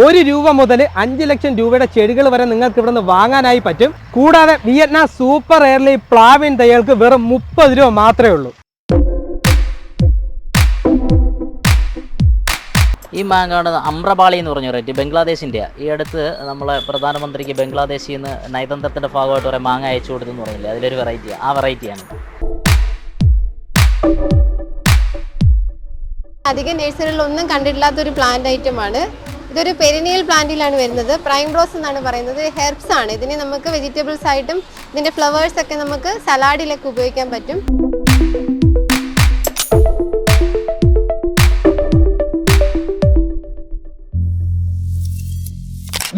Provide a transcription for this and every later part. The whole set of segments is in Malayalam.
ഒരു രൂപ മുതൽ അഞ്ച് ലക്ഷം രൂപയുടെ ചെടികൾ വരെ നിങ്ങൾക്ക് ഇവിടുന്ന് വാങ്ങാനായി പറ്റും. കൂടാതെ വിയറ്റ്നാം സൂപ്പർ എയർലി പ്ലാവിൻ തയ്യൽക്ക് വെറും മുപ്പത് രൂപ മാത്രമേ ഉള്ളൂ. ഈ മാങ്ങാണ് അമ്രപാളി എന്ന് പറഞ്ഞ റേറ്റ് ബംഗ്ലാദേശിന്റെ. ഈ അടുത്ത് നമ്മളെ പ്രധാനമന്ത്രിക്ക് ബംഗ്ലാദേശിൽ നിന്ന് നയതന്ത്രത്തിന്റെ ഭാഗമായിട്ട് കുറേ മാങ്ങ അയച്ചു കൊടുത്തെന്ന് പറഞ്ഞില്ലേ? അതിലൊരു വെറൈറ്റി ആ വെറൈറ്റിയാണ് അധികം നഴ്സറികളൊന്നും കണ്ടിട്ടില്ലാത്ത ഒരു പ്ലാന്റ് ഐറ്റം ആണ്. ഇതൊരു പെരിനിയൽ പ്ലാന്റിലാണ് വരുന്നത്. പ്രൈം റോസ് എന്നാണ് പറയുന്നത്. ഹെർബ്സ് ആണ്. ഇതിനെ നമുക്ക് വെജിറ്റബിൾസ് ആയിട്ടും ഇതിന്റെ ഫ്ലവേഴ്സ് ഒക്കെ നമുക്ക് സലാഡിലൊക്കെ ഉപയോഗിക്കാൻ പറ്റും.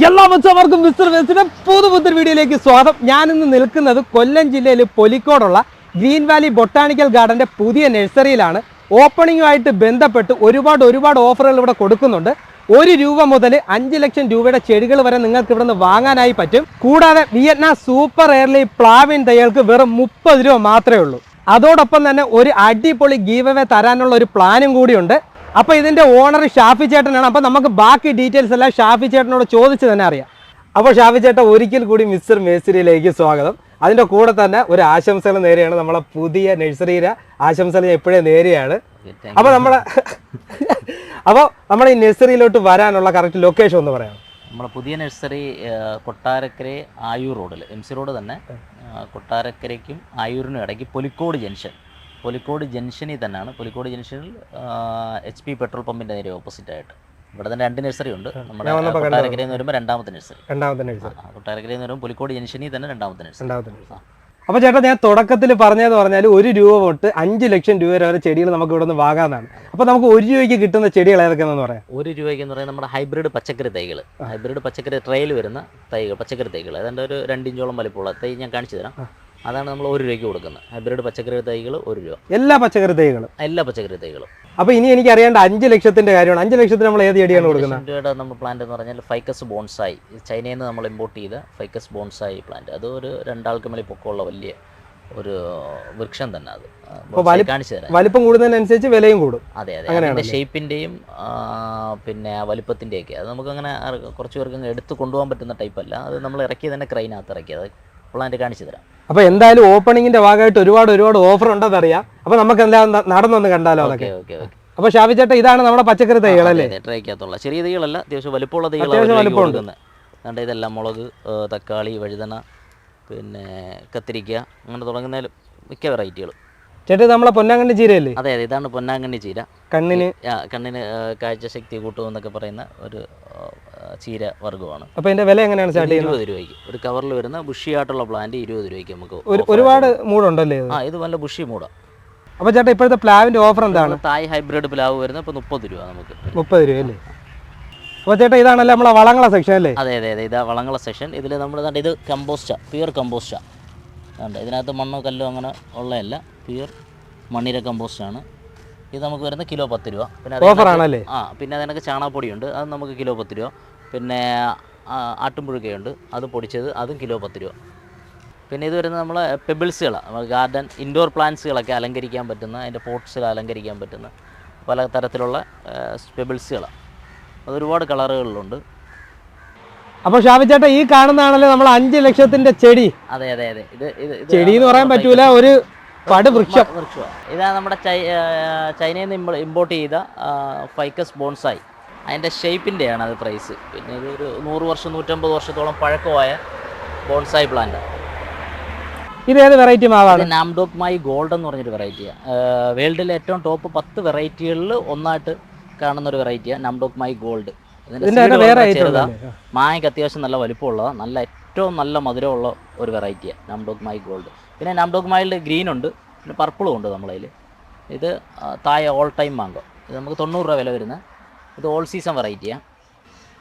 എല്ലാ മച്ചവർക്കും മിസ്റ്റർ വെസ്റ്റിന്റെ പുതു പുത്തൻ വീഡിയോയിലേക്ക് സ്വാഗതം. ഞാൻ ഇന്ന് നിൽക്കുന്നത് കൊല്ലം ജില്ലയിൽ പൊലിക്കോടുള്ള ഗ്രീൻ വാലി ബൊട്ടാണിക്കൽ ഗാർഡന്റെ പുതിയ നഴ്സറിയിലാണ്. ഓപ്പണിങ്ങുമായിട്ട് ബന്ധപ്പെട്ട് ഒരുപാട് ഒരുപാട് ഓഫറുകൾ ഇവിടെ കൊടുക്കുന്നുണ്ട്. ഒരു രൂപ മുതൽ അഞ്ച് ലക്ഷം രൂപയുടെ ചെടികൾ വരെ നിങ്ങൾക്ക് ഇവിടുന്ന് വാങ്ങാനായി പറ്റും. കൂടാതെ വിയറ്റ്നാം സൂപ്പർ എയർലി പ്ലാവിൻ തൈകൾക്ക് വെറും മുപ്പത് രൂപ മാത്രമേ ഉള്ളൂ. അതോടൊപ്പം തന്നെ ഒരു അടിപൊളി ഗീവവേ തരാനുള്ള ഒരു പ്ലാനും കൂടിയുണ്ട്. അപ്പോൾ ഇതിന്റെ ഓണർ ഷാഫി ചേട്ടനാണ്. അപ്പോൾ നമുക്ക് ബാക്കി ഡീറ്റെയിൽസ് എല്ലാം ഷാഫി ചേട്ടനോട് ചോദിച്ചു തന്നെ അറിയാം. അപ്പോൾ ഷാഫി ചേട്ടൻ ഒരിക്കൽ കൂടി മിസ്റ്റർ മേസ്ത്രിയിലേക്ക് സ്വാഗതം. അതിന്റെ കൂടെ തന്നെ ഒരു ആശംസകൾ നേരെയാണ് നമ്മളെ പുതിയ നഴ്സറിയിലെ ആശംസകൾ എപ്പോഴേ നേരെയാണ്. അപ്പൊ നമ്മളെ അപ്പോൾ നമ്മൾ ഈ നഴ്സറിയിലോട്ട് വരാനുള്ള കറക്റ്റ് ലൊക്കേഷൻ ഒന്ന് പറയാം നമ്മുടെ പുതിയ നഴ്സറി കൊട്ടാരക്കര ആയൂർ റോഡിൽ എം സി റോഡ് തന്നെ കൊട്ടാരക്കരയ്ക്കും ആയൂരിനും ഇടയ്ക്ക് പൊലിക്കോട് ജംഗ്ഷൻ പൊലിക്കോട് ജംഗ്ഷനിൽ തന്നെയാണ്. പൊലിക്കോട് ജംഗ്ഷനിൽ എച്ച് പി പെട്രോൾ പമ്പിന്റെ നേരെ ഓപ്പോസിറ്റ് ആയിട്ട്. ഇവിടെ തന്നെ രണ്ട് നഴ്സറി ഉണ്ട്. നമ്മുടെ കൊട്ടാരക്കരയിൽ നിന്ന് വരുമ്പോൾ രണ്ടാമത്തെ നഴ്സറി. രണ്ടാമത്തെ നഴ്സറി. കൊട്ടാരക്കരയിൽ നിന്ന് വരുമ്പോൾ പുലിക്കോട് ജംഗ്ഷനിൽ തന്നെ രണ്ടാമത്തെ നഴ്സറി. രണ്ടാമത്തെ നഴ്സറി. അപ്പോൾ ചേട്ടാ ഞാൻ തുടക്കത്തിൽ പറഞ്ഞതെന്ന് പറഞ്ഞാൽ ഒരു രൂപ തൊട്ട് അഞ്ച് ലക്ഷം രൂപ വരെ ചെടികൾ നമുക്ക് ഇവിടെ നിന്ന് വാങ്ങാമെന്നാണ് അപ്പോൾ നമുക്ക് ഒരു രൂപയ്ക്ക് കിട്ടുന്ന ചെടികൾ ഏതൊക്കെയാണെന്ന് പറയാം? ഒരു രൂപയ്ക്ക് എന്ന് പറയുന്നത് നമ്മുടെ ഹൈബ്രിഡ് പച്ചക്കറി തൈകൾ ഹൈബ്രിഡ് പച്ചക്കറി ട്രെയിൽ വരുന്ന തൈകൾ പച്ചക്കറി തൈകൾ ഏതാണ്ട് ഒരു രണ്ടിഞ്ചോളം വലിപ്പമുള്ള തൈ ഞാൻ കാണിച്ചു തരാം. അതാണ് നമ്മൾ ഒരു രൂപയ്ക്ക് കൊടുക്കുന്നത്. ഹൈബ്രിഡ് പച്ചക്കറി തൈകൾ ഒരു രൂപ. എല്ലാ പച്ചക്കറി തൈകളും? എല്ലാ പച്ചക്കറി തൈകളും. അപ്പൊ ഇനി എനിക്ക് അറിയേണ്ട അഞ്ച് ലക്ഷത്തിന്റെ കാര്യമാണ്. അഞ്ച് ലക്ഷത്തിന് നമ്മൾ ഏത് ചെടിയാണ് കൊടുക്കുന്നത്? രൂപയുടെ നമ്മൾ പ്ലാന്റ് എന്ന് പറഞ്ഞാൽ ഫൈക്കസ് ബോൺസായി ചൈനയിൽ നിന്ന് നമ്മൾ ഇമ്പോർട്ട് ചെയ്ത ഫൈക്കസ് ബോൺസായി പ്ലാന്റ് അത് ഒരു രണ്ടാൾക്ക് മേളിൽ പൊക്കമുള്ള വലിയ ഒരു വൃക്ഷം തന്നെ അത്. കാണിച്ചു തരാം. വലിപ്പം കൂടുന്നതിനനുസരിച്ച് വിലയും കൂടും. അതെ അതെ. അതിന്റെ ഷേപ്പിന്റെയും പിന്നെ വലിപ്പത്തിന്റെയൊക്കെ അത് നമുക്ക് അങ്ങനെ കുറച്ച് പേർക്ക് എടുത്ത് കൊണ്ടുപോകാൻ പറ്റുന്ന ടൈപ്പ് അല്ല. അത് നമ്മൾ ഇറക്കി തന്നെ ക്രൈനകത്ത് ഇറക്കി അത് പ്ലാന്റ് കാണിച്ചു തരാം. അപ്പോൾ എന്തായാലും ഓപ്പണിങ്ങിന്റെ ഭാഗമായിട്ട് ഒരുപാട് ഒരുപാട് ഓഫർ ഉണ്ടെന്ന് അറിയാം അപ്പോൾ നമുക്ക് എന്താ നടന്നൊന്ന് കണ്ടാലോ അതൊക്കെ? Okay okay. അപ്പൊ അപ്പോൾ ഷാഫി ചേട്ടാ ഇതാണ് നമ്മുടെ പച്ചക്കറി തൈകൾ അല്ലേ? ട്രൈക്കകത്തുള്ള ചെറിയ തൈകളല്ല അത്യാവശ്യം വലുപ്പമുള്ള തൈകളും തൈകളാണ്. ഇതെല്ലാം മുളക് തക്കാളി വഴുതന പിന്നെ കത്തിരിക്ക അങ്ങനെ തുടങ്ങുന്ന മിക്ക വെറൈറ്റികൾ ചേട്ടാ നമ്മളെ പൊന്നാങ്കണ്ണി ചീരയല്ലേ? അതെ അതെ ഇതാണ് പൊന്നാങ്കണ്ണി ചീര. കണ്ണിന്? കണ്ണിന് കാഴ്ചശക്തി കൂട്ടും എന്നൊക്കെ പറയുന്ന ഒരു ചീര വർഗമാണ്. അപ്പോൾ ഇതിന്റെ വില എങ്ങനെയാണ് സ്റ്റാർട്ട് ചെയ്യുന്നത്? ഇരുപത് രൂപയ്ക്ക്. ഒരു കവറിൽ വരുന്ന ബുഷി ആയിട്ടുള്ള പ്ലാന്റ് ഇരുപത് രൂപയ്ക്ക് നമുക്ക് ഒരുപാട് മൂടുണ്ടല്ലേ ഇത്? ആ ഇത് നല്ല ബുഷി മൂടാ. അപ്പോൾ ചേട്ടാ ഇപ്പോഴത്തെ പ്ലാവിന്റെ ഓഫർ എന്താണ്? തായ് ഹൈബ്രിഡ് പ്ലാവ് വരുന്നത് ഇപ്പോൾ മുപ്പത് രൂപ നമുക്ക്. മുപ്പത് രൂപ അല്ലേ? അപ്പോൾ ചേട്ടാ ഇതാണല്ലേ നമ്മളെ വളങ്ങള സെക്ഷൻ അല്ലേ? അതെ അതെ അതെ ഇതാ വളങ്ങള സെക്ഷൻ ഇതിൽ നമ്മൾ ഇത് കമ്പോസ്റ്റാ പ്യുവർ കമ്പോസ്റ്റാ ഉണ്ട് ഇതിനകത്ത് മണ്ണോ കല്ലോ അങ്ങനെ ഉള്ളതല്ല. പ്യൂർ മണ്ണിര ആണ്. ഇത് നമുക്ക് വരുന്നത് കിലോ പത്ത് രൂപ. പിന്നെ ആ പിന്നെ അതിനൊക്കെ ചാണകപ്പൊടിയുണ്ട്. അത് നമുക്ക് കിലോ പത്ത് രൂപ. പിന്നെ ആട്ടുംപുഴുക്കയുണ്ട്. അത് പൊടിച്ചത് അതും കിലോ പത്ത് രൂപ. പിന്നെ ഇത് വരുന്നത് നമ്മളെ പെബിൾസുകളാണ് ഗാർഡൻ ഇൻഡോർ പ്ലാന്റ്സുകളൊക്കെ അലങ്കരിക്കാൻ പറ്റുന്ന അതിന്റെ പോട്ട്സുകൾ അലങ്കരിക്കാൻ പറ്റുന്ന പല തരത്തിലുള്ള പെബിൾസുകളാണ് അത് ഒരുപാട് കളറുകളിലുണ്ട് അപ്പോൾ ഷാബിച്ചേട്ട ചേട്ടാ ഈ കാണുന്നതാണല്ലോ നമ്മൾ അഞ്ച് ലക്ഷത്തിന്റെ ചെടി. അതെ അതെ അതെ. ഇത് ചെടി എന്ന് പറയാൻ പറ്റൂല ഒരു പട് വൃക്ഷം ഇതാ നമ്മുടെ ചൈനയിൽ നിന്ന് ഇമ്പോർട്ട് ചെയ്ത ഫൈക്കസ് ബോൺസായി അതിന്റെ ഷേപ്പിന്റെയാണ് അത് പ്രൈസ് പിന്നെ ഇത് ഒരു നൂറ് വർഷം നൂറ്റമ്പത് വർഷത്തോളം പഴക്കമായ ബോൺസായി പ്ലാന്റ് ഇത് ഏത് വെറൈറ്റി മാവാണ്? നാംഡോക് മായി ഗോൾഡ് എന്ന് പറഞ്ഞൊരു വെറൈറ്റിയാണ് വേൾഡിലെ ഏറ്റവും ടോപ്പ് പത്ത് വെറൈറ്റികളിൽ ഒന്നായിട്ട് കാണുന്ന ഒരു വെറൈറ്റിയാണ് നാംഡോക് മായി ഗോൾഡ് വേറെ? മായക്ക് അത്യാവശ്യം നല്ല വലിപ്പമുള്ളതാണ് നല്ല ഏറ്റവും നല്ല മധുരമുള്ള ഒരു വെറൈറ്റിയാണ് നാംഡോക് മായി ഗോൾഡ് പിന്നെ നാംഡോക് മായിലെ ഗ്രീൻ ഉണ്ട്. പിന്നെ പർപ്പിളും ഉണ്ട് നമ്മളതിൽ ഇത് തായ് ഓൾ ടൈം മാങ്കോ ഇത് നമുക്ക് തൊണ്ണൂറ് രൂപ വില വരുന്നത്. ഇത് ഓൾ സീസൺ വെറൈറ്റിയാണ്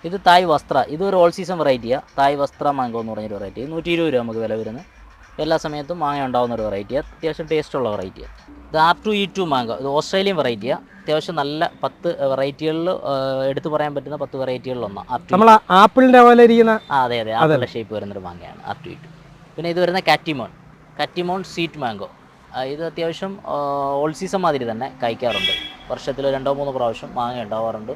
ഇത് തായ് വസ്ത്ര. ഇതൊരു ഓൾ സീസൺ വെറൈറ്റിയാണ് തായ് വസ്ത്ര മാങ്കോ എന്ന് പറഞ്ഞൊരു വെറൈറ്റി നൂറ്റി ഇരുപത് രൂപ നമുക്ക് വില വരുന്നത്. എല്ലാ സമയത്തും മാങ്ങ ഉണ്ടാകുന്ന ഒരു വെറൈറ്റിയാണ് അത്യാവശ്യം ടേസ്റ്റുള്ള വെറൈറ്റിയാണ് ഇത് ആർ ടു ഇ ടു മാങ്ങ ഇത് ഓസ്ട്രേലിയൻ വെറൈറ്റിയാണ് അത്യാവശ്യം നല്ല പത്ത് വെറൈറ്റികളിൽ എടുത്തു പറയാൻ പറ്റുന്ന പത്ത് വെറൈറ്റികളിൽ ഒന്ന് ആർ നമ്മൾ ആപ്പിളിന്റെ പോലെ ഇരിക്കുന്ന അതെ അതെ. ആപ്പിളിന്റെ ഷേപ്പ് വരുന്നൊരു മാങ്ങയാണ് ആർ ടു ഇ ടു പിന്നെ ഇത് വരുന്ന കാറ്റിമോൺ കാറ്റിമോൺ സ്വീറ്റ് മാങ്കോ ഇത് അത്യാവശ്യം ഓൾ സീസൺ മാതിരി തന്നെ കായ്ക്കാറുണ്ട് വർഷത്തിൽ രണ്ടോ മൂന്നോ പ്രാവശ്യം മാങ്ങ ഉണ്ടാവാറുണ്ട്.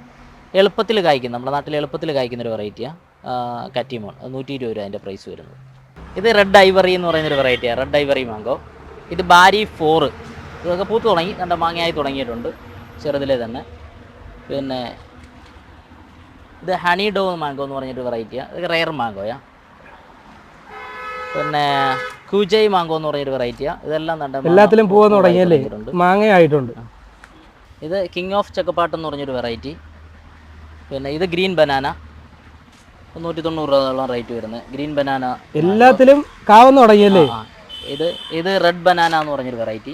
എളുപ്പത്തിൽ കായ്ക്കും നമ്മുടെ നാട്ടിൽ എളുപ്പത്തിൽ കായ്ക്കുന്ന ഒരു വെറൈറ്റിയാണ് കാറ്റിമോൺ നൂറ്റി ഇരുപത് രൂപ അതിന്റെ പ്രൈസ് വരുന്നത്. ഇത് റെഡ് ഐവറി എന്ന് പറയുന്നൊരു വെറൈറ്റിയാണ് റെഡ് ഐവറി മാങ്കോ ഇത് ബാരി ഫോറ് ഇതൊക്കെ പൂത്ത് തുടങ്ങി. നല്ല മാങ്ങയായി തുടങ്ങിയിട്ടുണ്ട്. ചെറുതിലെ തന്നെ. പിന്നെ ഇത് ഹണി ഡോ മാങ്കോ എന്ന് പറഞ്ഞൊരു വെറൈറ്റിയാണ് ഇത് റെയർ മാങ്കോയാ പിന്നെ കൂജൈ മാങ്കോ എന്ന് പറഞ്ഞൊരു വെറൈറ്റിയാണ് ഇതെല്ലാം നല്ല എല്ലാത്തിലും പൂവ് തുടങ്ങിയല്ലേ മാങ്ങയായിട്ടുണ്ട്. ഇത് കിങ് ഓഫ് ചക്കപ്പാട്ട് എന്ന് പറഞ്ഞൊരു വെറൈറ്റി പിന്നെ ഇത് ഗ്രീൻ ബനാന നൂറ്റി തൊണ്ണൂറ് രൂപയോളം റേറ്റ് വരുന്നത്. Green banana. എല്ലാത്തിലും കാവെന്ന് തുടങ്ങിയല്ലേ? ഇത് ഇത് റെഡ് ബനാന എന്ന് പറഞ്ഞൊരു വെറൈറ്റി.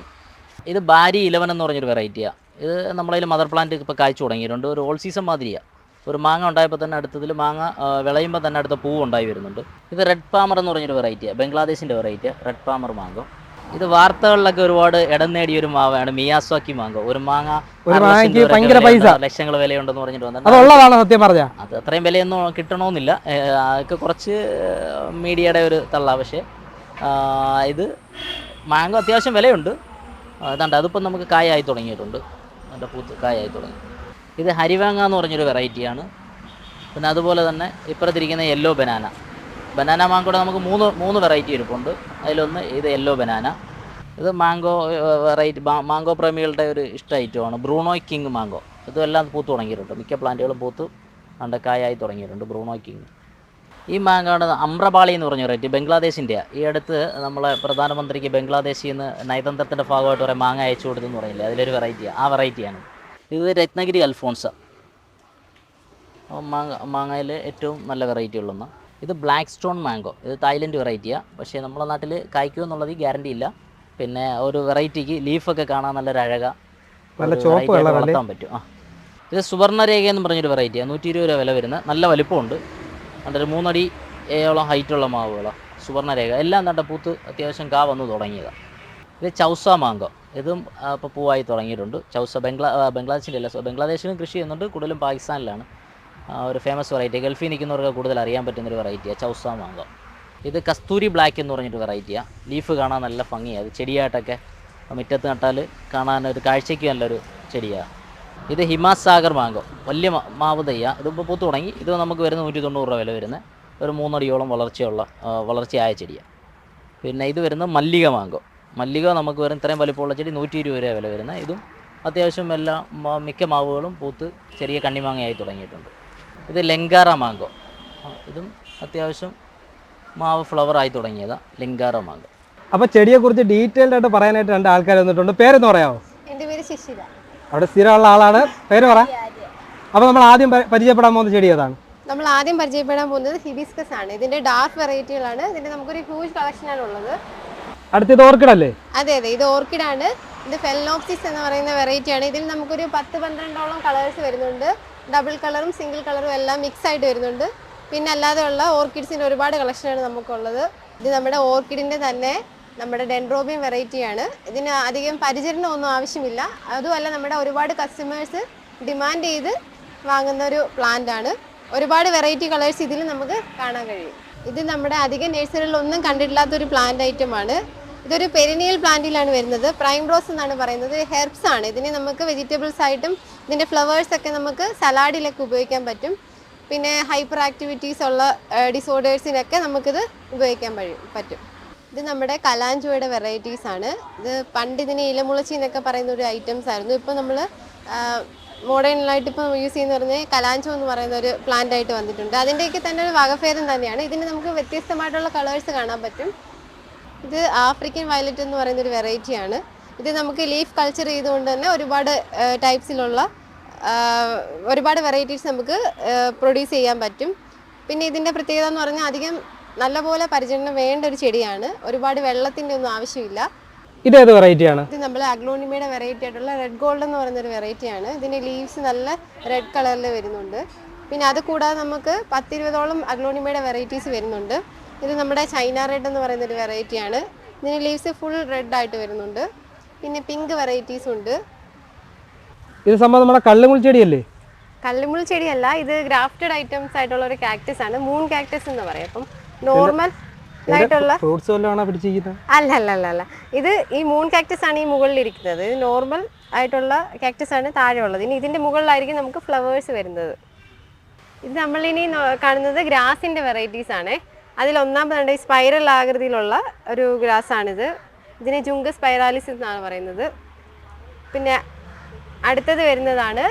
ഇത് ബാരി ഇലവൻ എന്ന് പറഞ്ഞൊരു വെറൈറ്റിയാണ് ഇത് നമ്മളതിൽ മദർ പ്ലാന്റ് ഇപ്പോൾ കായ്ച്ചു തുടങ്ങിയിട്ടുണ്ട്. ഒരു ഓൾ സീസൺ മാതിരിയാണ് ഒരു മാങ്ങ ഉണ്ടായപ്പോൾ തന്നെ അടുത്തതിൽ മാങ്ങ വിളയുമ്പോൾ തന്നെ അടുത്ത പൂവ് ഉണ്ടായി വരുന്നുണ്ട്. ഇത് റെഡ് പാമർ എന്ന് പറഞ്ഞൊരു വെറൈറ്റിയാണ് ബംഗ്ലാദേശിന്റെ വെറൈറ്റിയാണ് റെഡ് പാമർ മാങ്കോ ഇത് വാർത്തകളിലൊക്കെ ഒരുപാട് ഇടം നേടിയ ഒരു മാവാണ് മിയാസ്വാക്കി മാങ്കോ. ഒരു മാങ്ങ ഒരു മാങ്ങയ്ക്ക് ഭയങ്കര പൈസ. ലക്ഷങ്ങൾ വിലയുണ്ടെന്ന് പറഞ്ഞിട്ട് വന്നത് അതുള്ളതാണ് സത്യം പറഞ്ഞ. അത് അത്രയും വിലയൊന്നും കിട്ടണമെന്നില്ല അതൊക്കെ കുറച്ച് മീഡിയയുടെ ഒരു തള്ള. പക്ഷേ ഇത് മാങ്ങ അത്യാവശ്യം വിലയുണ്ട്. അതാണ്ട് അതിപ്പോൾ നമുക്ക് കായായി തുടങ്ങിയിട്ടുണ്ട്. അതിന്റെ പൂത്ത് കായായി തുടങ്ങി. ഇത് ഹരിവാങ്ങ എന്ന് പറഞ്ഞൊരു വെറൈറ്റിയാണ്. പിന്നെ അതുപോലെ തന്നെ ഇപ്പുറത്തിരിക്കുന്ന യെല്ലോ ബനാന. ബനാന മാങ്കോടെ നമുക്ക് മൂന്ന് മൂന്ന് വെറൈറ്റി ഇരിപ്പുണ്ട് അതിലൊന്ന് ഇത് യെല്ലോ ബനാന ഇത് മാംഗോ വെറൈറ്റി മാംഗോ പ്രേമികളുടെ ഒരു ഇഷ്ട ഐറ്റമാണ് ബ്രൂണോയ് കിങ് മാംഗോ ഇതും എല്ലാം പൂത്ത് തുടങ്ങിയിട്ടുണ്ട്. മിക്ക പ്ലാന്റുകളും പൂത്ത് അണ്ടക്കായായി തുടങ്ങിയിട്ടുണ്ട് ബ്രൂണോയ് കിങ് ഈ മാങ്കോടെ അമ്രപാളി എന്ന് പറഞ്ഞ വെറൈറ്റി ബംഗ്ലാദേശിന്റെയാണ് ഈ അടുത്ത് നമ്മളെ പ്രധാനമന്ത്രിക്ക് ബംഗ്ലാദേശിൽ നിന്ന് നയതന്ത്രത്തിന്റെ ഭാഗമായിട്ട് കുറേ മാങ്ങ അയച്ചു കൊടുത്തെന്ന് പറയില്ലേ അതിലൊരു വെറൈറ്റിയാണ് ആ വെറൈറ്റിയാണ് ഇത് രത്നഗിരി അൽഫോൺസ. മാങ്ങ മാങ്ങയിൽ ഏറ്റവും നല്ല വെറൈറ്റി ഉള്ളൊന്ന്. ഇത് ബ്ലാക്ക് സ്റ്റോൺ മാംഗോ ഇത് തായ്ലൻഡ് വെറൈറ്റിയാണ് പക്ഷേ നമ്മുടെ നാട്ടിൽ കായ്ക്കുമോ എന്നുള്ളത് ഗ്യാരണ്ടി ഇല്ല. പിന്നെ ഒരു വെറൈറ്റിക്ക് ലീഫൊക്കെ കാണാൻ നല്ലൊരു അഴക. വളർത്താൻ പറ്റും. ആ. ഇത് സുവർണരേഖ എന്ന് പറഞ്ഞൊരു വെറൈറ്റിയാണ് നൂറ്റി ഇരുപത് രൂപ വില വരുന്ന നല്ല വലിപ്പമുണ്ട്. അതൊരു മൂന്നടി ഏഴോളം ഹൈറ്റുള്ള മാവുകളാണ് സുവർണരേഖ. എല്ലാം നല്ല പൂത്ത് അത്യാവശ്യം കാ വന്ന് തുടങ്ങിയതാണ് ഇത് ചൗസ മാങ്കോ ഇതും ഇപ്പോൾ പൂവായി തുടങ്ങിയിട്ടുണ്ട്. ചൗസ ബംഗ്ലാ ബംഗ്ലാദേശിലല്ല. ബംഗ്ലാദേശിന്റെ അല്ല സോ- ബംഗ്ലാദേശിലും കൃഷി ചെയ്യുന്നുണ്ട്. കൂടുതലും പാകിസ്ഥാനിലാണ്. ഒരു ഫേമസ് വെറൈറ്റി ഗൾഫിൽ നിൽക്കുന്നവർക്ക് കൂടുതൽ അറിയാൻ പറ്റുന്നൊരു വെറൈറ്റിയാണ് ചൗസ മാങ്കോ ഇത് കസ്തൂരി ബ്ലാക്ക് എന്ന് പറഞ്ഞിട്ട് വെറൈറ്റിയാണ് ലീഫ് കാണാൻ നല്ല ഭംഗിയാണ് അത് ചെടിയായിട്ടൊക്കെ മുറ്റത്ത് നട്ടാൽ കാണാൻ ഒരു കാഴ്ചയ്ക്ക് നല്ലൊരു ചെടിയാണ് ഇത് ഹിമാസാഗർ മാങ്കോ വലിയ മാവ് തയ്യ. ഇതിപ്പോൾ പൂത്ത് തുടങ്ങി. ഇത് നമുക്ക് വരുന്ന നൂറ്റി തൊണ്ണൂറ് രൂപ വില വരുന്നത് ഒരു മൂന്നടിയോളം വളർച്ചയുള്ള വളർച്ചയായ ചെടിയാണ് പിന്നെ ഇത് വരുന്ന മല്ലിക മാങ്കോ മല്ലിക നമുക്ക് വരുന്ന ഇത്രയും വലിപ്പമുള്ള ചെടി നൂറ്റി ഇരുപത് രൂപ വില വരുന്നത് ഇതും അത്യാവശ്യം എല്ലാ മിക്ക മാവുകളും പൂത്ത് ചെറിയ കണ്ണിമാങ്ങയായി തുടങ്ങിയിട്ടുണ്ട്. ഇത് ലെങ്കാറ മാങ്കോ ഇതും അത്യാവശ്യം മാവ് ഫ്ലവർ ആയി തുടങ്ങിയതാണ് ലെങ്കാറ മാങ്കോ അപ്പൊ ചെടിയെ കുറിച്ച് ഡീറ്റെയിൽഡ് ആയിട്ട് പറയാനായിട്ട് രണ്ട് ആൾക്കാർ വന്നിട്ടുണ്ട്. പേരെന്ന് പറയാമോ എന്റെ പേര് ശിശിര അവിടെ സ്ഥിരമുള്ള ആളാണ്. പേര് പറ. അപ്പൊ നമ്മൾ ആദ്യം പരിചയപ്പെടാൻ പോകുന്ന ചെടി ഏതാണ്? നമ്മൾ ആദ്യം പരിചയപ്പെടാൻ പോകുന്നത് ഹിബിസ്കസ് ആണ്. ഇതിന്റെ ഡാർക്ക് വെറൈറ്റികളാണ് ഇതിന്റെ നമുക്കൊരു ഹ്യൂജ് കളക്ഷനാണ് ഉള്ളത്. അടുത്തത് ഓർക്കിഡ് അല്ലേ? അതെ അതെ. ഇത് ഓർക്കിഡ് ആണ്. ഇത് ഫെൽനോപ്സിസ് എന്ന് പറയുന്ന വെറൈറ്റി ആണ്. ഇതിൽ നമുക്കൊരു പത്ത് പന്ത്രണ്ടോളം കളേഴ്സ് വരുന്നുണ്ട്. ഡബിൾ കളറും സിംഗിൾ കളറും എല്ലാം മിക്സ് ആയിട്ട് വരുന്നുണ്ട്. പിന്നെ അല്ലാതെയുള്ള ഓർക്കിഡ്സിന്റെ ഒരുപാട് കളക്ഷനാണ് നമുക്കുള്ളത്. ഇത് നമ്മുടെ ഓർക്കിഡിന്റെ തന്നെ നമ്മുടെ ഡെൻഡ്രോബിയം വെറൈറ്റിയാണ് ഇതിന് അധികം പരിചരണം ഒന്നും ആവശ്യമില്ല. അതുമല്ല നമ്മുടെ ഒരുപാട് കസ്റ്റമേഴ്സ് ഡിമാൻഡ് ചെയ്ത് വാങ്ങുന്ന ഒരു പ്ലാന്റ് ആണ്. ഒരുപാട് വെറൈറ്റി കളേഴ്സ് ഇതിൽ നമുക്ക് കാണാൻ കഴിയും. ഇത് നമ്മുടെ അധികം നഴ്സറികളിലൊന്നും കണ്ടിട്ടില്ലാത്തൊരു പ്ലാന്റ് ഐറ്റമാണ് ഇതൊരു പെരിനിയൽ പ്ലാന്റിലാണ് വരുന്നത്. പ്രൈം റോസ് എന്നാണ് പറയുന്നത്. ഹെർബ്സ് ആണ്. ഇതിനെ നമുക്ക് വെജിറ്റബിൾസ് ആയിട്ടും ഇതിന്റെ ഫ്ലവേഴ്സ് ഒക്കെ നമുക്ക് സലാഡിലൊക്കെ ഉപയോഗിക്കാൻ പറ്റും. പിന്നെ ഹൈപ്പർ ആക്ടിവിറ്റീസ് ഉള്ള ഡിസോർഡേഴ്സിനൊക്കെ നമുക്കിത് ഉപയോഗിക്കാൻ പറ്റും. ഇത് നമ്മുടെ കലാഞ്ചുവയുടെ വെറൈറ്റീസ് ആണ്. ഇത് പണ്ട് ഇതിനെ ഇലമുളച്ചി എന്നൊക്കെ പറയുന്ന ഒരു ഐറ്റംസ് ആയിരുന്നു. ഇപ്പോൾ നമ്മൾ മോഡേണിലായിട്ട് ഇപ്പോൾ യൂസ് ചെയ്യുന്ന പറഞ്ഞാൽ കലാഞ്ചു എന്ന് പറയുന്ന ഒരു പ്ലാന്റ് ആയിട്ട് വന്നിട്ടുണ്ട്. അതിന്റെയൊക്കെ തന്നെ ഒരു വകഭേദം തന്നെയാണ്. ഇതിന് നമുക്ക് വ്യത്യസ്തമായിട്ടുള്ള കളേഴ്സ് കാണാൻ പറ്റും. ഇത് ആഫ്രിക്കൻ വയലറ്റ് എന്ന് പറയുന്ന ഒരു വെറൈറ്റിയാണ്. ഇത് നമുക്ക് ലീഫ് കൾച്ചർ ചെയ്തുകൊണ്ട് തന്നെ ഒരുപാട് ടൈപ്സിലുള്ള ഒരുപാട് വെറൈറ്റീസ് നമുക്ക് പ്രൊഡ്യൂസ് ചെയ്യാൻ പറ്റും. പിന്നെ ഇതിന്റെ പ്രത്യേകത എന്ന് പറഞ്ഞാൽ അധികം നല്ലപോലെ പരിചരണം വേണ്ട ഒരു ചെടിയാണ്. ഒരുപാട് വെള്ളത്തിന്റെ ഒന്നും ആവശ്യമില്ല. ഇത് ഏത് വെറൈറ്റിയാണ്? ഇത് നമ്മൾ അഗ്ലോണിമയുടെ വെറൈറ്റി ആയിട്ടുള്ള റെഡ് ഗോൾഡ് എന്ന് പറയുന്ന ഒരു വെറൈറ്റിയാണ്. ഇതിന്റെ ലീവ്സ് നല്ല റെഡ് കളറിൽ വരുന്നുണ്ട്. പിന്നെ അത് കൂടാതെ നമുക്ക് പത്തിരുപതോളം അഗ്ലോണിമയുടെ വെറൈറ്റീസ് വരുന്നുണ്ട്. ഇത് നമ്മുടെ ചൈന റെഡ് എന്ന് പറയുന്ന ഒരു വെറൈറ്റിയാണ് ഇതിന് ലീവ്സ് ഫുൾ റെഡ് ആയിട്ട് വരുന്നുണ്ട്. പിന്നെ പിങ്ക് വെറൈറ്റീസ് ഉണ്ട്. ഇത് സംഭവം നമ്മുടെ കള്ളുമുൾ ചെടിയല്ലേ? കല്ലുമുൾ ചെടിയല്ല ഇത് ഗ്രാഫ്റ്റഡ് ഐറ്റംസ് ആയിട്ടുള്ള ഒരു കാക്ടസ് ആണ്. മൂൺ കാക്ടസ് എന്ന് പറയും. അപ്പം നോർമൽ ആയിട്ടുള്ള അല്ല അല്ല അല്ല അല്ല ഇത് ഈ മൂൺ കാക്ടസ് ആണ് ഈ മുകളിൽ ഇരിക്കുന്നത്. ഇത് നോർമൽ ആയിട്ടുള്ള കാക്ടസ് ആണ് താഴെ ഉള്ളത് ഇനി ഇതിന്റെ മുകളിലായിരിക്കും നമുക്ക് ഫ്ലവേഴ്സ് വരുന്നത്. ഇത് നമ്മളിനി ഇനി കാണുന്നത് ഗ്രാസിന്റെ വെറൈറ്റീസ് ആണ്. അതിൽ ഒന്നാമതുണ്ട് ഈ സ്പൈറൽ ആകൃതിയിലുള്ള ഒരു ഗ്രാസ് ആണിത് ഇതിനെ ജുങ്ക സ്പൈറാലിസ് എന്നാണ് പറയുന്നത്. പിന്നെ അടുത്തത് വരുന്നതാണ്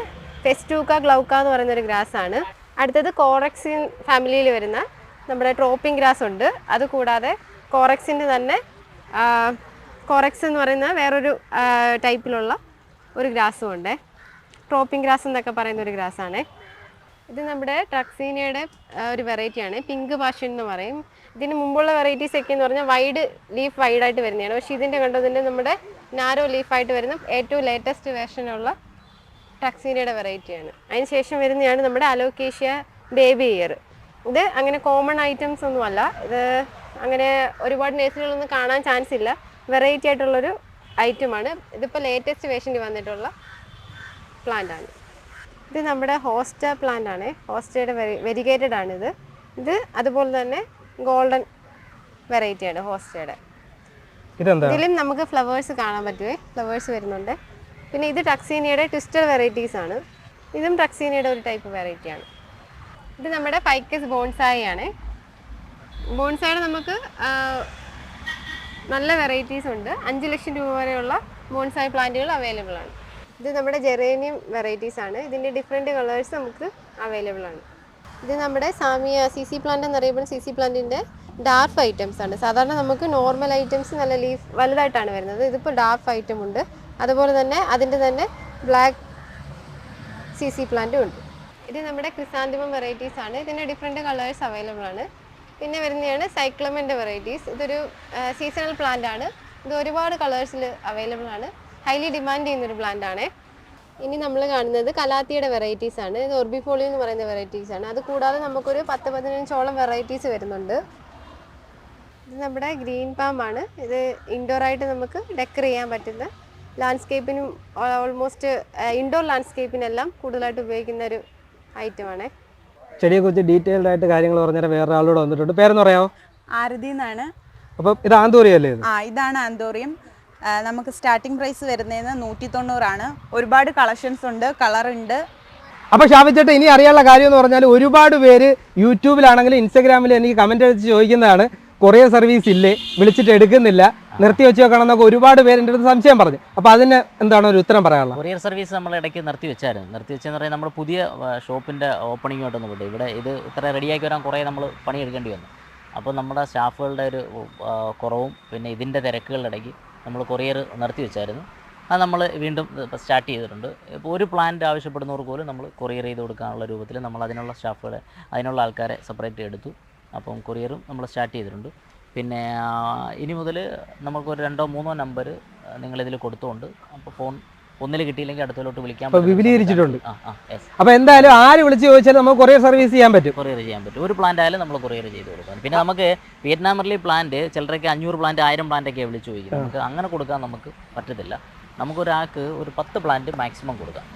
ഫെസ്റ്റൂക്ക ഗ്ലൗക്ക എന്ന് പറയുന്ന ഒരു ഗ്രാസ് ആണ് അടുത്തത് കോറക്സിൻ ഫാമിലിയിൽ വരുന്ന നമ്മുടെ ട്രോപ്പിംഗ് ഗ്രാസ് ഉണ്ട്. അതുകൂടാതെ കോറക്സിന്റെ തന്നെ കോറക്സ് എന്ന് പറയുന്ന വേറൊരു ടൈപ്പിലുള്ള ഒരു ഗ്രാസും ഉണ്ട്. ട്രോപ്പിംഗ് ഗ്രാസ് എന്നൊക്കെ പറയുന്ന ഒരു ഗ്രാസ് ആണ് ഇത് നമ്മുടെ ട്രക്സീനയുടെ ഒരു വെറൈറ്റിയാണ്. പിങ്ക് പാഷൻ എന്ന് പറയും. ഇതിന് മുമ്പുള്ള വെറൈറ്റീസ് ഒക്കെ എന്ന് പറഞ്ഞാൽ വൈഡ് ലീഫ് വൈഡായിട്ട് വരുന്നതാണ്. പക്ഷേ ഇതിന്റെ കണ്ടതിന്റെ നമ്മുടെ നാരോ ലീഫായിട്ട് വരുന്ന ഏറ്റവും ലേറ്റസ്റ്റ് വേർഷനുള്ള ടക്സീനയുടെ വെറൈറ്റിയാണ്. അതിന് ശേഷം വരുന്നതാണ് നമ്മുടെ അലോക്കേഷ്യ ബേബി ഇയർ. ഇത് അങ്ങനെ കോമൺ ഐറ്റംസ് ഒന്നുമല്ല ഇത് അങ്ങനെ ഒരുപാട് നേഴ്സറികളൊന്നും കാണാൻ ചാൻസ് ഇല്ല. വെറൈറ്റി ആയിട്ടുള്ളൊരു ഐറ്റമാണ്. ഇതിപ്പോൾ ലേറ്റസ്റ്റ് വേഷനിൽ വന്നിട്ടുള്ള പ്ലാന്റ് ആണ്. ഇത് നമ്മുടെ ഹോസ്റ്റ പ്ലാന്റ് ആണ്. ഹോസ്റ്റയുടെ വെരിഗേറ്റഡ് ആണിത്. ഇത് അതുപോലെ തന്നെ ഗോൾഡൻ വെറൈറ്റിയാണ് ഹോസ്റ്റയുടെ. ഇതിലും നമുക്ക് ഫ്ലവേഴ്സ് കാണാൻ പറ്റുമേ ഫ്ലവേഴ്സ് വരുന്നുണ്ട്. പിന്നെ ഇത് ടക്സീനിയുടെ ട്വിസ്റ്റർ വെറൈറ്റീസ് ആണ്. ഇതും ടക്സീനിയുടെ ഒരു ടൈപ്പ് വെറൈറ്റിയാണ് ഇത് നമ്മുടെ ഫൈക്കസ് ബോൺസായി ആണ് ബോൺസായുടെ നമുക്ക് നല്ല വെറൈറ്റീസ് ഉണ്ട്. അഞ്ച് ലക്ഷം രൂപ വരെയുള്ള ബോൺസായി പ്ലാന്റുകൾ അവൈലബിൾ ആണ്. ഇത് നമ്മുടെ ജെറേനിയം വെറൈറ്റീസ് ആണ്. ഇതിന്റെ ഡിഫറെന്റ് കളേഴ്സ് നമുക്ക് അവൈലബിൾ ആണ്. ഇത് നമ്മുടെ സാമിയ സി സി പ്ലാന്റ് എന്നറിയപ്പെടുന്ന സി സി പ്ലാന്റിന്റെ ഡാർഫ് ഐറ്റംസ് ആണ്. സാധാരണ നമുക്ക് നോർമൽ ഐറ്റംസ് നല്ല ലീഫ് വലുതായിട്ടാണ് വരുന്നത്. ഇതിപ്പോൾ ഡാർഫ് ഐറ്റം ഉണ്ട്. അതുപോലെ തന്നെ അതിന്റെ തന്നെ ബ്ലാക്ക് സി സി പ്ലാന്റും ഉണ്ട്. ഇത് നമ്മുടെ ക്രിസാന്തിമം വെറൈറ്റീസ് ആണ്. ഇതിന്റെ ഡിഫറെന്റ് കളേഴ്സ് അവൈലബിൾ ആണ്. പിന്നെ വരുന്നതാണ് സൈക്ലമിന്റെ വെറൈറ്റീസ് ഇതൊരു സീസണൽ പ്ലാന്റ് ആണ്. ഇത് ഒരുപാട് കളേഴ്സിൽ അവൈലബിൾ ആണ്. ഹൈലി ഡിമാൻഡ് ചെയ്യുന്ന ഒരു പ്ലാന്റ് ആണ്. ഇനി നമ്മൾ കാണുന്നത് കലാത്തിയുടെ വെറൈറ്റീസ് ആണ്. ഇത് ഒർബിഫോളി എന്ന് പറയുന്ന വെറൈറ്റീസ് ആണ്. അത് കൂടാതെ നമുക്കൊരു പത്ത് പതിനഞ്ചോളം വെറൈറ്റീസ് വരുന്നുണ്ട്. ഇത് നമ്മുടെ ഗ്രീൻ പാം ആണ്. ഇത് ഇൻഡോർ ആയിട്ട് നമുക്ക് ഡെക്കർ ചെയ്യാൻ പറ്റുന്ന ലാൻഡ്സ്കേപ്പിനും ഓൾമോസ്റ്റ് ഇൻഡോർ ലാൻഡ്സ്കേപ്പിനെല്ലാം കൂടുതലായിട്ട് ഉപയോഗിക്കുന്ന ഒരു ഐറ്റമാണ് ചെടിയെ കുറിച്ച് ഡീറ്റെയിൽഡ് ആയിട്ട് കാര്യങ്ങൾ പറഞ്ഞാൽ വേറെ ആളോട് വന്നിട്ടുണ്ട്. പേരെന്ന് പറയാമോ? ആരതി എന്നാണ്. അപ്പം ഇത് ആന്തോറിയല്ലേ ഇത്? ആ ഇതാണ് ആന്തോറിയം. നമുക്ക് സ്റ്റാർട്ടിംഗ് പ്രൈസ് വരുന്നതിന് നൂറ്റി തൊണ്ണൂറാണ് ഒരുപാട് കളക്ഷൻസ് ഉണ്ട് കളർ ഉണ്ട്. അപ്പോൾ ഷാഫിച്ചേട്ടൻ ഇനി അറിയാനുള്ള കാര്യം എന്ന് പറഞ്ഞാൽ ഒരുപാട് പേര് യൂട്യൂബിലാണെങ്കിലും ഇൻസ്റ്റാഗ്രാമിൽ എനിക്ക് കമന്റ് അടിച്ച് ചോദിക്കുന്നതാണ്. കൊറിയർ സർവീസ് ഇല്ലേ? വിളിച്ചിട്ട് എടുക്കുന്നില്ല. നിർത്തി വെച്ച് വെക്കണം എന്നൊക്കെ ഒരുപാട് പേര് എന്റെ അടുത്ത് സംശയം പറഞ്ഞു. അപ്പോൾ അതിന് എന്താണ് ഒരു ഉത്തരം പറയാനുള്ളത്? കൊറിയർ സർവീസ് നമ്മൾ ഇടയ്ക്ക് നിർത്തി വെച്ചായിരുന്നു. നിർത്തി വെച്ചെന്ന് പറഞ്ഞാൽ നമ്മൾ പുതിയ ഷോപ്പിന്റെ ഓപ്പണിങ്ങോട്ടൊന്നും വിട്ടു ഇവിടെ ഇത് ഇത്ര റെഡിയാക്കി വരാൻ കുറേ നമ്മൾ പണിയെടുക്കേണ്ടി വന്നു. അപ്പോൾ നമ്മുടെ സ്റ്റാഫുകളുടെ ഒരു കുറവും പിന്നെ ഇതിന്റെ തിരക്കുകളുടെ ഇടയ്ക്ക് നമ്മൾ കൊറിയർ നിർത്തി വെച്ചായിരുന്നു. അത് നമ്മൾ വീണ്ടും സ്റ്റാർട്ട് ചെയ്തിട്ടുണ്ട്. ഇപ്പോൾ ഒരു പ്ലാന്റ് ആവശ്യപ്പെടുന്നവർക്ക് പോലും നമ്മൾ കൊറിയർ ചെയ്ത് കൊടുക്കാനുള്ള രൂപത്തിൽ നമ്മൾ അതിനുള്ള സ്റ്റാഫുകളെ അതിനുള്ള ആൾക്കാരെ സെപ്പറേറ്റ് എടുത്തു. അപ്പം കൊറിയറും നമ്മൾ സ്റ്റാർട്ട് ചെയ്തിട്ടുണ്ട്. പിന്നെ ഇനി മുതൽ നമുക്കൊരു രണ്ടോ മൂന്നോ നമ്പർ നിങ്ങളിതിൽ കൊടുത്തുകൊണ്ട് അപ്പോൾ ഫോൺ ഒന്നിൽ കിട്ടിയില്ലെങ്കിൽ അടുത്തതിലോട്ട് വിളിക്കാം വിപുലീകരിച്ചിട്ടുണ്ട്. അപ്പോൾ എന്തായാലും ആര് വിളിച്ച് ചോദിച്ചാലും നമുക്ക് കൊറിയർ സർവീസ് ചെയ്യാൻ പറ്റും. കൊറിയർ ചെയ്യാൻ പറ്റും. ഒരു പ്ലാന്റ് ആയാലും നമ്മൾ കൊറിയർ ചെയ്ത് കൊടുക്കാം പിന്നെ നമുക്ക് വിയറ്റ്നാമർലി പ്ലാന്റ് ചിലരൊക്കെ അഞ്ഞൂറ് പ്ലാന്റ് ആയിരം പ്ലാന്റ് ഒക്കെ വിളിച്ച് ചോദിക്കും. നമുക്ക് അങ്ങനെ കൊടുക്കാൻ നമുക്ക് പറ്റത്തില്ല. നമുക്കൊരാൾക്ക് ഒരു പത്ത് പ്ലാന്റ് മാക്സിമം കൊടുക്കാം.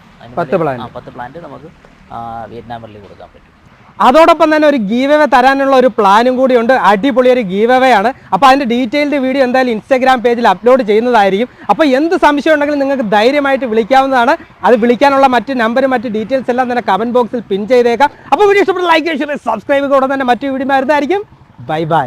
പത്ത് പ്ലാന്റ് നമുക്ക് വിയറ്റ്നാമർലി കൊടുക്കാൻ പറ്റും. അതോടൊപ്പം തന്നെ ഒരു ഗീവവേ തരാനുള്ള ഒരു പ്ലാനും കൂടിയുണ്ട് അടിപൊളി ഒരു ഗീവവേ ആണ്. അപ്പോൾ അതിന്റെ ഡീറ്റെയിൽഡ് വീഡിയോ എന്തായാലും ഇൻസ്റ്റാഗ്രാം പേജിൽ അപ്ലോഡ് ചെയ്യുന്നതായിരിക്കും. അപ്പോൾ എന്ത് സംശയം ഉണ്ടെങ്കിലും നിങ്ങൾക്ക് ധൈര്യമായിട്ട് വിളിക്കാവുന്നതാണ്. അത് വിളിക്കാനുള്ള മറ്റ് നമ്പറും മറ്റ് ഡീറ്റെയിൽസ് എല്ലാം തന്നെ കമന്റ് ബോക്സിൽ പിൻ ചെയ്തേക്കാം. അപ്പോൾ വീഡിയോ ഇഷ്ടപ്പെട്ട ലൈക്ക് ചെയ്യുക സബ്സ്ക്രൈബ് കൂടെ തന്നെ മറ്റു വീഡിയോ വരുന്നതായിരിക്കും ബൈ ബൈ